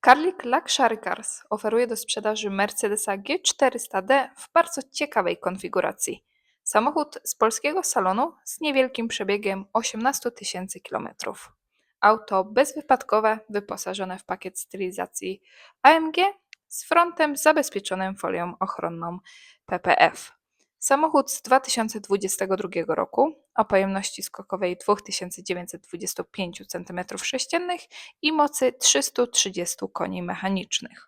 Carlik Luxury Cars oferuje do sprzedaży Mercedesa G400D w bardzo ciekawej konfiguracji. Samochód z polskiego salonu z niewielkim przebiegiem 18 tysięcy kilometrów. Auto bezwypadkowe, wyposażone w pakiet stylizacji AMG z frontem zabezpieczonym folią ochronną PPF. Samochód z 2022 roku o pojemności skokowej 2925 cm3 i mocy 330 koni mechanicznych.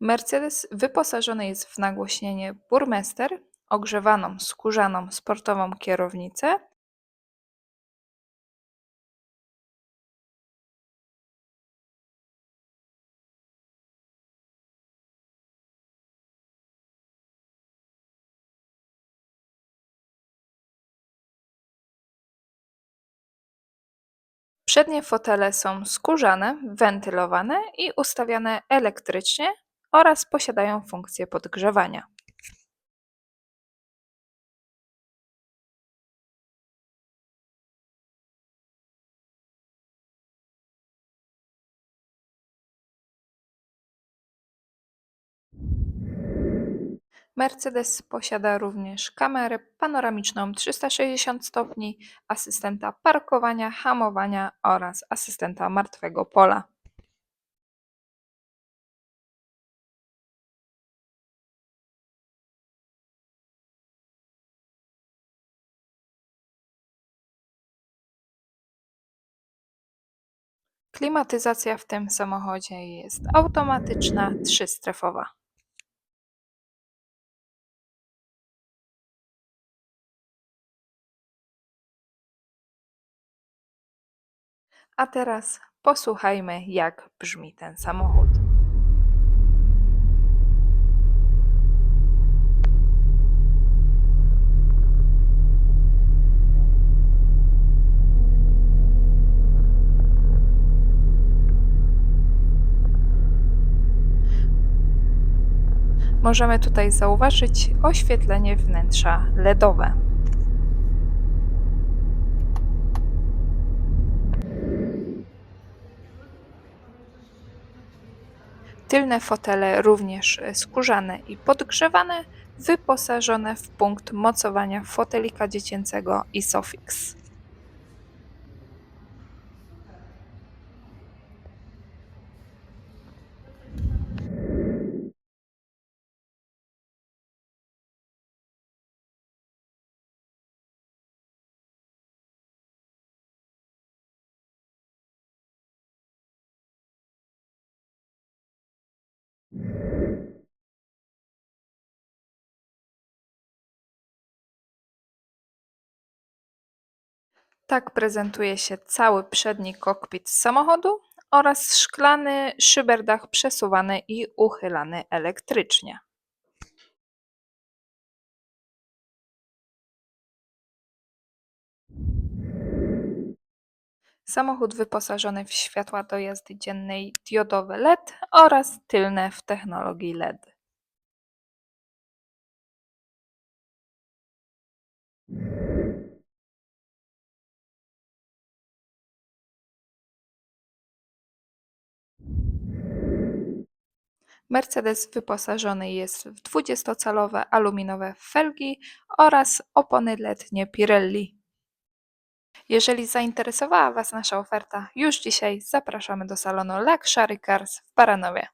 Mercedes wyposażony jest w nagłośnienie Burmester, ogrzewaną skórzaną sportową kierownicę. Przednie fotele są skórzane, wentylowane i ustawiane elektrycznie oraz posiadają funkcję podgrzewania. Mercedes posiada również kamerę panoramiczną 360 stopni, asystenta parkowania, hamowania oraz asystenta martwego pola. Klimatyzacja w tym samochodzie jest automatyczna, trzystrefowa. A teraz posłuchajmy, jak brzmi ten samochód. Możemy tutaj zauważyć oświetlenie wnętrza LEDowe. Tylne fotele również skórzane i podgrzewane, wyposażone w punkt mocowania fotelika dziecięcego Isofix. Tak prezentuje się cały przedni kokpit samochodu oraz szklany szyberdach przesuwany i uchylany elektrycznie. Samochód wyposażony w światła do jazdy dziennej diodowe LED oraz tylne w technologii LED. Mercedes wyposażony jest w 20-calowe aluminowe felgi oraz opony letnie Pirelli. Jeżeli zainteresowała Was nasza oferta, już dzisiaj zapraszamy do salonu Luxury Cars w Baranowie.